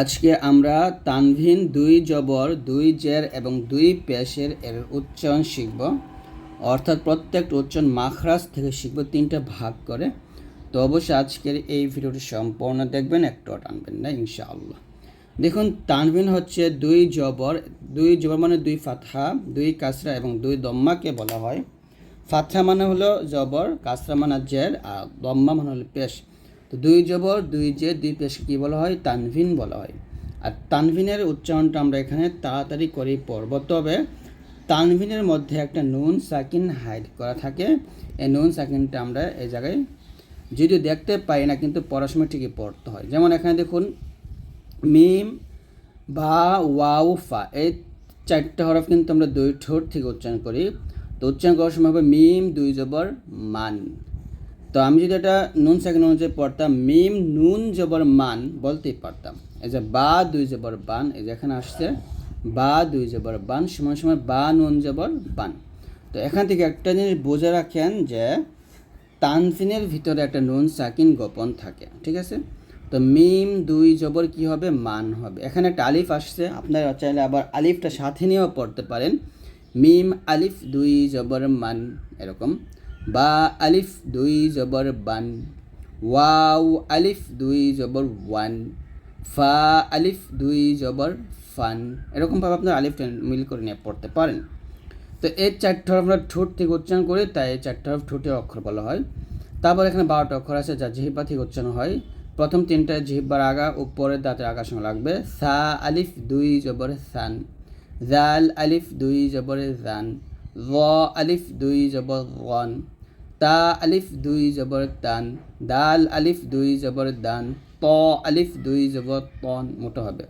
আজকে আমরা তানভিন দুই জবর, দুই জের এবং দুই পেশের এর উচ্চারণ শিখব। অর্থাৎ প্রত্যেকটা উচ্চারণ মাখরাজ থেকে শিখব তিনটা ভাগ করে। তো অবশ্যই আজকের এই ভিডিওটি সম্পূর্ণ দেখবেন একটু টানবেন না, ইনশাআল্লাহ। দেখুন, তানভিন হচ্ছে দুই জবর দুই জবর মানে দুই ফাথা দুই কাসরা এবং দুই দম্মাকে বলা হয়। ফাতহা মানে হলো জবর, কাসরা মানে জের, আর দম্মা মানে হলো পেশ তো দুই জবর, দুই জের দুই পেশ কী বলা হয়? তানভিন বলা হয়। আর তানভিনের উচ্চারণটা আমরা এখানে তাড়াতাড়ি করেই পড়ব। তবে তানভিনের মধ্যে একটা নুন সাকিন হাইড করা থাকে। এই নুন সাকিনটা আমরা এই জায়গায় যদিও দেখতে পাই না, কিন্তু সময় ঠিকই পড়তে হয়। যেমন এখানে দেখুন, মিম বা ওয়াও, ফা, এই চারটে হরফ কিন্তু আমরা দুই ঠোঁট থেকে উচ্চারণ করি। তো উচ্চারণ করার সময় হবে মিম, দুই জবর, মান। তো আমি যদি এটা নুন সেকেন্ড অনুযায়ী পড়তাম, মিম নুন জবর মান বলতেই পারতাম। এই যে বা দুই জবর বান, এই যে এখানে আসছে, বা দুই জবর বান সময় সময় বা নুন জবর বান। তো এখান থেকে একটা জিনিস বুঝে রাখেন যে তানফিনের ভিতরে একটা নুন সাকিন গোপন থাকে, ঠিক আছে? তো মিম দুই জবর কি হবে? মান হবে। এখানে একটা আলিফ আসছে, আপনারা চাইলে আবার আলিফটা সাথে নিয়েও পড়তে পারেন। মিম আলিফ দুই জবর মান, এরকম। বা আলিফ দুই জবর বান, ওয়াও আলিফ দুই জবর ওয়ান, ফা আলিফ দুই জবর ফান। এরকমভাবে আপনার আলিফটা মিল করে নিয়ে পড়তে পারেন। তো এই চারটে হরফ আমরা ঠোঁট থেকে উচ্চারণ করি, তাই এই চারটে হরফ ঠোঁটের অক্ষর বলা হয়। তারপর এখানে বারোটা অক্ষর আছে, যা জিহিবা থেকে উচ্চারণ হয়। প্রথম তিনটা জিহিবার আগা উপরের দাঁতের আগার সঙ্গে লাগবে। সা আলিফ দুই জবর সান, জাল আলিফ দুই জবর জান, র আলিফ দুই জবর রন। তা আলিফ দুই জবর তান, দাল আলিফ দুই জবর দান, ত আলিফ দুই জবর তন মোটো হবে।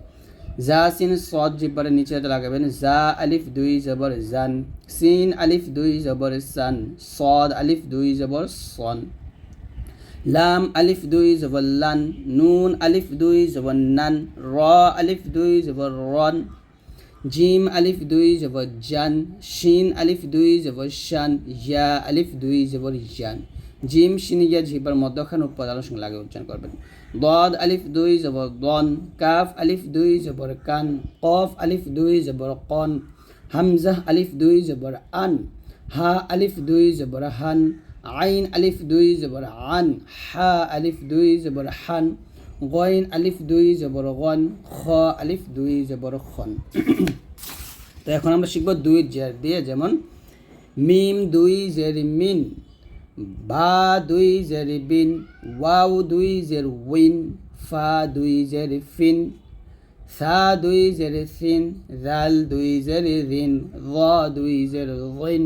জা সিন, সদ জিব্বারের নিচে লাগাবেন। জা আলিফ দুই জবর জান, সিন আলিফ দুই জবর সান, সদ আলিফ দুই জবর সন। লাম আলিফ দুই জবর লান, নুন আলিফ দুই জবর নান, র আলিফ দুই জবর রন জিম আলিফ দুই জবর জান শিন আলিফ দুই জবর শান ইয়া আলিফ দুই জবর ইয়ান জিম শিন ইয়া জিবার মধ্যখান উপাদানের সঙ্গে লাগে উচ্চারণ করবেন দদ আলিফ দুই জবর দন কাফ আলিফ দুই জবর কান কফ আলিফ দুই জবর কন হামজাহ আলিফ দুই জবর আন হা আলিফ দুই জবর হান আইন আলিফ দুই জবর আন হা আলিফ দুই জবর হান গইন আলিফ দুই জবর গন খ আলিফ দুই জবর খন তো এখন আমরা শিখব দুই জের দিয়ে যেমন মিম দুই জের মিন বা দুই জের বিন ওয়াও দুই জের উইন ফা দুই জের ফিন সা দুই জের সিন জাল দুই জের রিন র দুই জের রিন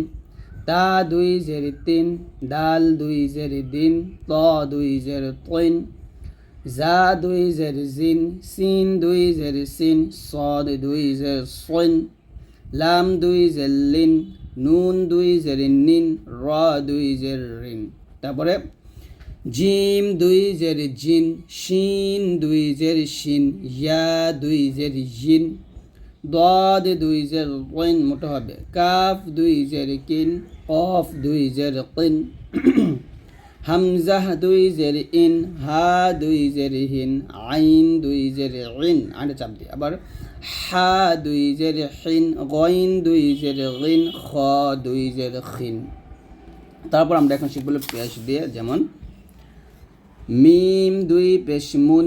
তা দুই জের তিন দাল দুই জের দিন ত দুই জের তিন জা দুই জের জিন সিন দুই জের সিন সদ দুই জের সন লাম দুই জের লিন নুন দুই জের নিন র দুই জের রিন তারপরে জিম দুই জের জিন শিন দুই জের শিন ইয়া দুই জের জিন দদ দুই জের কিন মোটো হবে কাফ দুই জের কিন অফ দুই জের কিন হামজাহ দুই জের ইন, হা দুই জের হিন, আইন দুই জের ইন। আরে চাপ দিই আবার হা দুই জের হিন, গইন দুই জের গিন, খ দুই জের খিন তারপর আমরা এখন শিখব পেশ দিয়ে, যেমন মিম দুই পেশ মুন,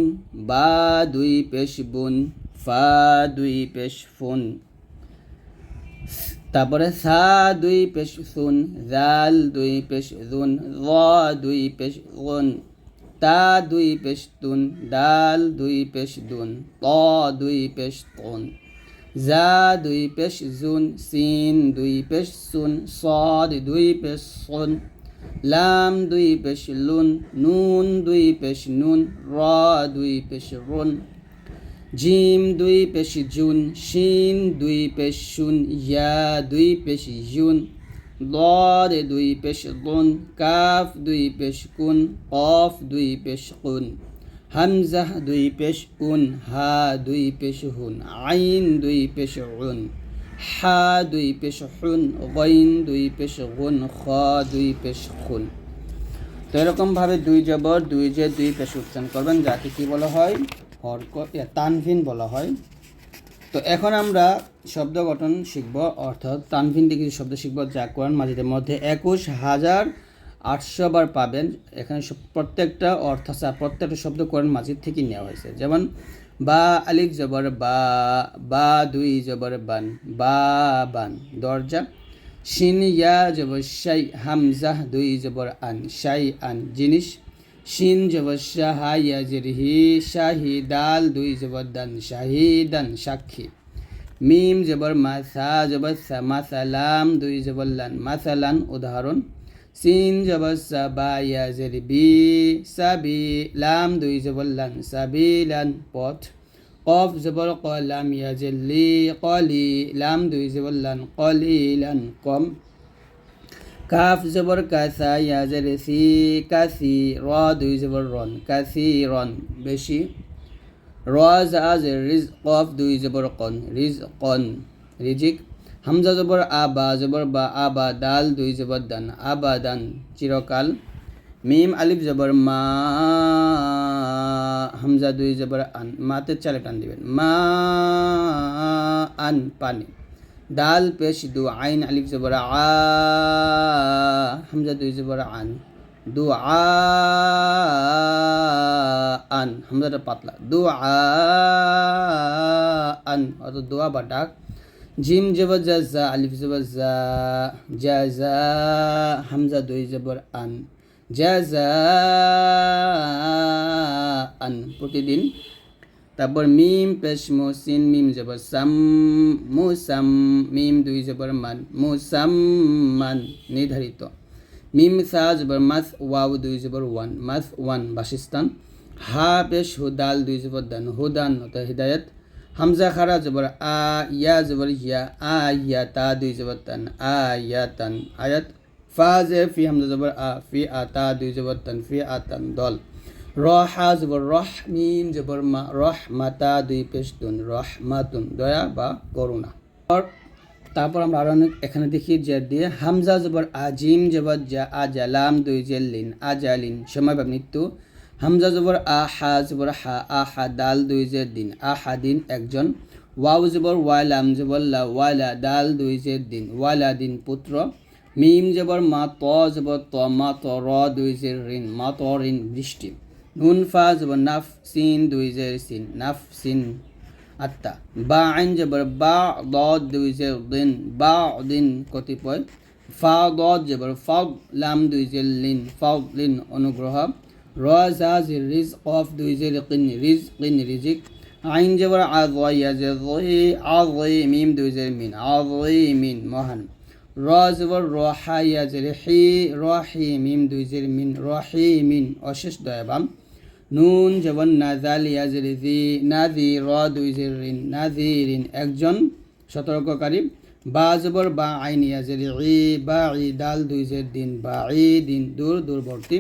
বা দুই পেশ বুন, ফা দুই পেশ ফুন। তারপরে সা দুই পেশ সুন জাল দুই পেশ জুন র দুই পেশ গুন তা দুই পেশ তুন ডাল দুই পেশ দুন ত দুই পেশ তুন জা দুই পেশ জুন সিন দুই পেশ সুন সদ দুই পেশ সুন লাম দুই পেশ লুন নুন দুই পেশ নুন র দুই পেশ রুন জিম দুই পেশ জুন শিন দুই পেশ শুন ইয়া দুই পেশ ইউন দদ দুই পেশ গুন কাফ দুই পেশ কুন কফ দুই পেশ কুন হামজাহ দুই পেশ উন হা দুই পেশ হুন আইন দুই পেশ উন হা দুই পেশ হুন গইন দুই পেশ গুন খ দুই পেশ খুন তো এরকমভাবে দুই জবর দুই যে দুই পেশ উচ্চারণ করবেন যাকে কি বলা হয় ইয়া, তানভিন বলা হয়। তো এখন আমরা শব্দ গঠন শিখব অর্থাৎ তানভিন কিছু শব্দ শিখব যা কোরআন মাজিদের মধ্যে একুশ হাজার আটশো বার পাবেন। এখানে প্রত্যেকটা অর্থ প্রত্যেকটা শব্দ কোরআন মাজিদ থেকে নেওয়া হয়েছে। যেমন বা আলিফ জবর বা বা দুই জবর বান বা বান দরজা। শিন ইয়া জবর শাই হামজাহ দুই জবর আন শাই আন জিনিস। শিন জবর শাহা ইয়া জেরহি শাহি দাল দুই জবর দান শাহিদান সাক্ষী। মিম জবর মাসা জবর সা মাসালাম দুই জবর লান মাসালান উদাহরণ। সিন জবর সাবা ইয়া জেরবি সাবি লাম দুই জবর লান সাবিলান পথ। কফ জবর কলাম ইয়াজেল্লি কলি লাম দুই জবর লান কলিলান কম। কাফ জবর কাসা ইয়া জেরেসি কাসি র দুই জবর রন কাসি রন বেশি রাজ আজ রিজ কফ দুই জবর কন রিজ কন রিজিক হামজা জবর আবা জবর বা আবা দাল দুই জবর দান আবাদান চিরকাল মিম আলিফ জবর মা হামজা দুই জবর আন মাতে চালে টান দিবেন মা আন পানি দাল পেশ, দু, আইন, আলিফ, জবর, আ দুই, জবর, আন। দু আন। হামজাটা পাতলা। দু আন। অত দোয়া বা ডাক। জিম, জবর, জা জা, আলিফ, জবর, জা জা জা, হামজা, দুই, জবর, আন। জা জা, আন। প্রতিদিন তারপর মিম, পেশ মোসিন মিম, জবর, সাম, মুসাম, মিম, দুই, জবর, মান, মুসাম, মান, নির্ধারিত। মিম, সা, জবর, মাস, ওয়াও, দুই, জবর, ওয়ান, মাস, ওয়ান, বাসস্থান। হা, পেশ হুদাল দুই, জবর, দান হুদান অর্থাৎ হৃদায়ত। হামজা, খারা, জবর, আ, ইয়া, জবর, ইয়া, আ, ইয়া, তা, দুই, জবর, তান, আ, ইয়া, তান, আয়াত। ফা, জে, ফি, হামজা, জবর, আ, ফি, আ, তা, দুই, জবর, তান, ফি, আ, তান, দল। রহা জবর রহ মিম জবর মা রহ মাতা দুই পেশতুন রহ মাতুন দয়া বা করুণা। তারপর আমরা আরও অনেক এখানে দেখি যে দিয়ে হামজা জবর আজিম জবর যা আজালাম দুই জেলিন আজালিন, সময় বা মৃত্যু। হামজা জবর আহা জবর হা আহা দাল দুই জে দিন আহা দিন একজন ওয়াও জবর ওয়ালাম জবর লা ওয়ালা দাল দুই জে দিন ওয়ালা দিন পুত্র। মিম জবর মা ত জবর ত মা ত র দুই জে ঋণ মা ত ঋণ বৃষ্টি। নুন ফা জবর নাফ, সিন, দুই জে সিন, নাফ, সিন, আত্মা। বা আইন জবর বা দ দুই জে দিন, বা, দিন কতিপয়। ফা দ জবর ফগ, লাম, দুই জে লিন, ফগ, লিন, অনুগ্রহ। র, জা জি রিজ, কফ, দুই জে কিন, রিজ, কিন, রিজিক। আইন জবর আজ ইয়া জে আজ মিম, দুই জে মিন আজ মিন, মহান। র জবর রহা ইয়া জে হি, রহি, মিম, দুই জে মিন, রহি, মিন, অশেষ দয়াবান। নুন যেমন নাজাল ইয়াজের জি নাজি র দুই জের রিন নাজিরিন, একজন সতর্ককারী। বা জবর, বা আইন ইয়াজের ই বা ই দাল দুই জের দিন বা ই দিন দূর দূরবর্তী।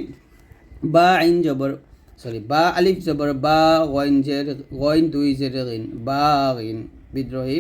বা আইন জবর সরি বা আলিফ জবর, বা গইন জের, গইন দুই জের রিন বা রিন বিদ্রোহী।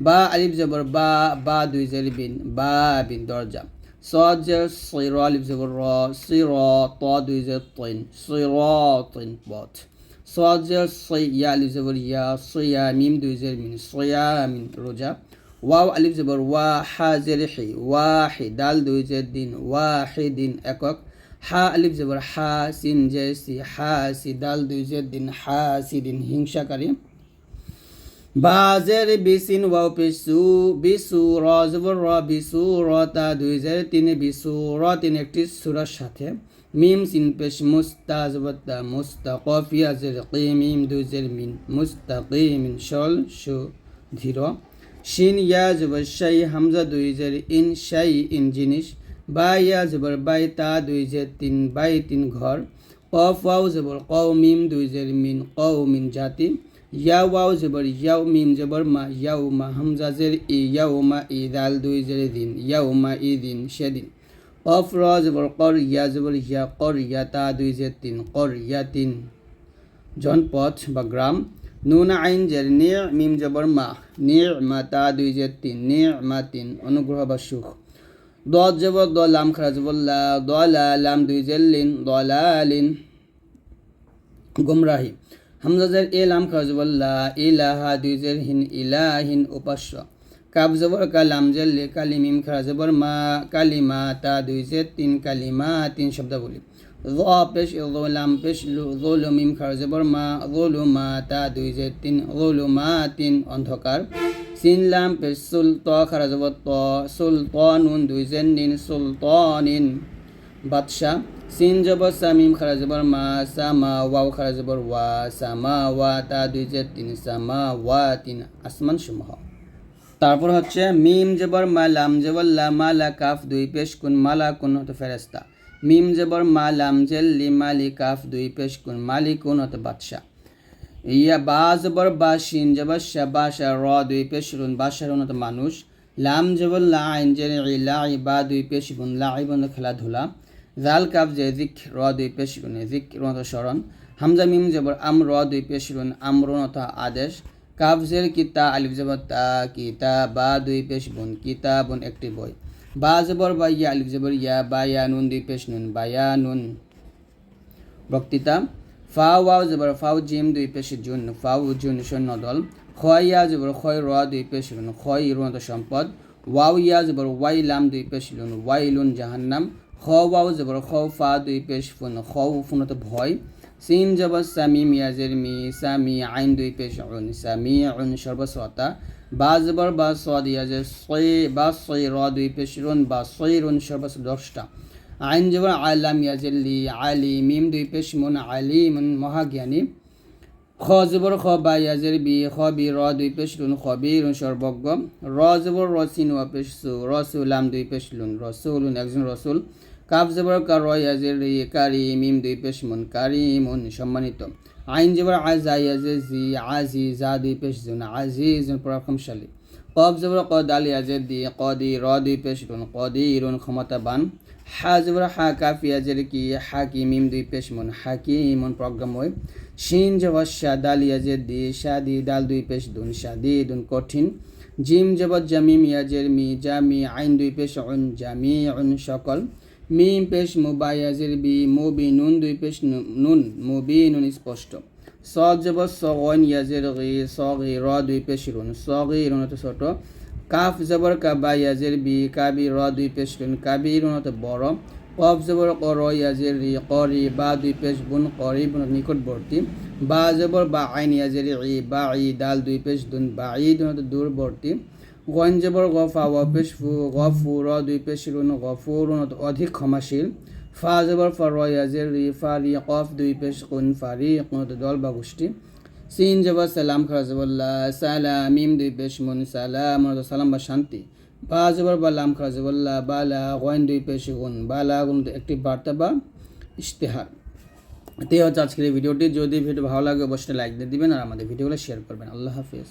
বা আলিফ জবর, বা বা দুই জের বিন বা বিন দরজা। صاد زير صيرا الف زير را صيرا طا دو زير طين صيراط بات صاد زير صي يا الف زير يا صيا ميم دو زير من صيا من رجا واو الف زبر وا حا زير حي واحد دال دو زير دين واحد اكوك حا الف زبر حا سين جيسي حا سي دال دو زير دين حا سي دين هنشا كريم বাজের বিসিন ওয়াও পেসু, বিসু রজবর র, বিসু রতা দুই হাজার তিনে, বিসু র তিন একটি সুরার সাথে। মিম সিন পেশ মুস্তাজবতা মুস্তাকফিয়া জের কিমিম দুই জের মিন মুস্তা মুস্তাকিমিন শল সু ধীর। শিন ইয়া জবর শাই হামজা দুই জের ইন শাই ইন জিনিস, বা ইয়া জবর বাই তা দুই জের তিন, বাই তিন ঘর। কফ ওয়াও জবর কও মিম দুই জের মিন, কও মিন জাতি। ইয়া ওয়াও জবর ইয়াও মিম জবর মা ইয়াও মা হামজা জের ই ইয়াও মা ই দাল দুই জের দিন ইয়াও মা ই দিন সেদিন কফ র জবর কর ইয়া জবর ইয়া কর ইয়া তা দুই জের তিন কর ইয়া তিন জনপথ বা গ্রাম নুন আইন জের নিয় মিম জবর মা নিয় মা তা দুই জের তিন নিয় মা তিন অনুগ্রহ বা সুখ দ জবর দ লাম খারা জবর দ লা লাম দুই জের লিন দ লা লিন গুমরাহি হামজাজের এ লাম খাজবল্লা ইলাহা দুই জের হিন ইলাহিন উপাস্য। কাব জবর কালাম জেল্লে কালিমিম খাজবর মা কালিমা তা দুই জের তিন কালিমা তিন শব্দাবলী। র পেশ লাম পেশ রোল মিম খাজবর মা রোলু মা তা দুই জের তিন রোলু মা তিন অন্ধকার। সিন লাম পেশ সুল ত খারাজবর ত সুল নুন দুই জের নিন সুল ত নিন বাদশাহ, সিন জবর সামিম খারা জবর মা, সামা ওয়াও খারা জবর ওয়া, সামা ওয়া, তা দুই জের তিন সামা ওয়া, তিন আসমান সমূহ। তারপর হচ্ছে মিম জবর মা, লাম জবর লা, মা লা, কাফ, দুই পেশ কুন মালা কুন হতো ফেরেস্তা মিম জবর মা, লাম জেল, লি মালি কাফ, দুই পেশ কুন মালি কুন হতো বাদশাহ। ইয়া বা জবর বা, শিন জবর শা বাসা র, দুই পেশ রুন বাসার হতো মানুষ। লাম জবর লা, আইন জের ইলা বা, দুই পেশ গুন, লা ইবন খেলাধুলা। জাল কাপ যে জিক র দুই পেশ গুণ জিক রত স্মরণ হামজা মিম জবর আম র দুই পেশ গুণ আমরন অথা আদেশ কাপ জের কিতা আলিফ জবর তা কিতা বা দুই পেশ গুণ কিতাবুন একটি বই বা জবর বা ইয়া আলিফ জবর ইয়া বা ইয়া নুন দুই পেশ নুন বা ইয়া নুন বক্তৃতা ফা ওয়াও জবর ফাউ জিম দুই পেশ জুন ফাউ জুন সৈন্য দল খয় ইয়া জবর খয় র দুই পেশ লুন খয় ইরুনত সম্পদ ওয়াও ইয়া জবর ওয়াই লাম দুই পেশ লুন ওয়াই লুন জাহান্নাম খ ওয়াও জবর খ ফা দুই পেশ ফুন খ ফুনত ভয় সিন জবর সামি মিয়াজের মি সামি আইন দুই পেশ উন সামি উন সর্বস্বতা বা জবর বা সদ ইয়াজের সই বা সই র দুই পেশ রুন বা সই রুন সর্বস্ব দশটা আইন জবর আলাম ইয়াজের লি আলি মিম দুই পেশ মুন আলি মুন মহাজ্ঞানী খ জবর খ বা ইয়াজের বি খ বি র দুই পেশ লুন খ বি রুন সর্বজ্ঞ র জবর রসিন ওয়া পেশ সু রসুলাম দুই পেশ লুন রসুলুন একজন রসুল কাব জবর কার মিম দুই পেশ মুন কারি মুন সম্মানিত। আইন জবর আজা ইয়াজে জি আজি জা দুই পেশ জুন আজিজুন পরাক্রমশালী। কব জবর ক দাল ইয়াজের দি কদি র দুই পেশ লুন কদি ইরুন ক্ষমতাবান। হা জবর হা কাফ ইয়াজের কি হাকি মিম দুই পেশ মুন হাকি ইমন প্রজ্ঞাময়। শিন জবর শা দাল ইয়াজের দি শাদি দাল দুই পেশ দুন শাদি দুন কঠিন। জিম জবর জামিম ইয়াজের মি জামি আইন দুই পেশ উন জামি উন সকল। মিম পেশ মুবাইয়াজের বি মুবি নুন দুই পেশ নুন মুবি নুন স্পষ্ট সদ জবর সগন ইয়াজের গি সগি র দুই পেশ রুন সগি রুনত ছোট কাফ জবর কাবা ইয়াজের বি কাবি র দুই পেশ রুন কাবি রুনত বড় কফ জবর কর ইয়াজের রি করি বা দুই পেশ বুন করি বুন নিকটবর্তী বা জবর বা আইন ইয়াজের ই বা ই দাল দুই পেশ দুন বা ই দুনত দূরবর্তী গন জবর গফা ওয়া পেশ ফু গফু র দুই পেশ রুন গফুরুন অধিক ক্ষমাশীল। ফা জবর ফর ইয়াজের রি কফ দুই পেশ কুন ফারি কোনত দল বা গোষ্ঠী। সিন জবর সালাম খাজবল্লা সালাম মিম দুই পেশ মুন সালাম সালাম বা শান্তি। বা জবর বা লাম খাজবল্লা বালা গন দুই পেশ গুন বালা গুন একটি বার্তা বা ইশতেহার। এতে হচ্ছে আজকের এই ভিডিওটি। যদি ভিডিও ভালো লাগে, অবশ্যই লাইক দিয়ে দিবেন আর আমাদের ভিডিওগুলো শেয়ার করবেন। আল্লাহ হাফিজ।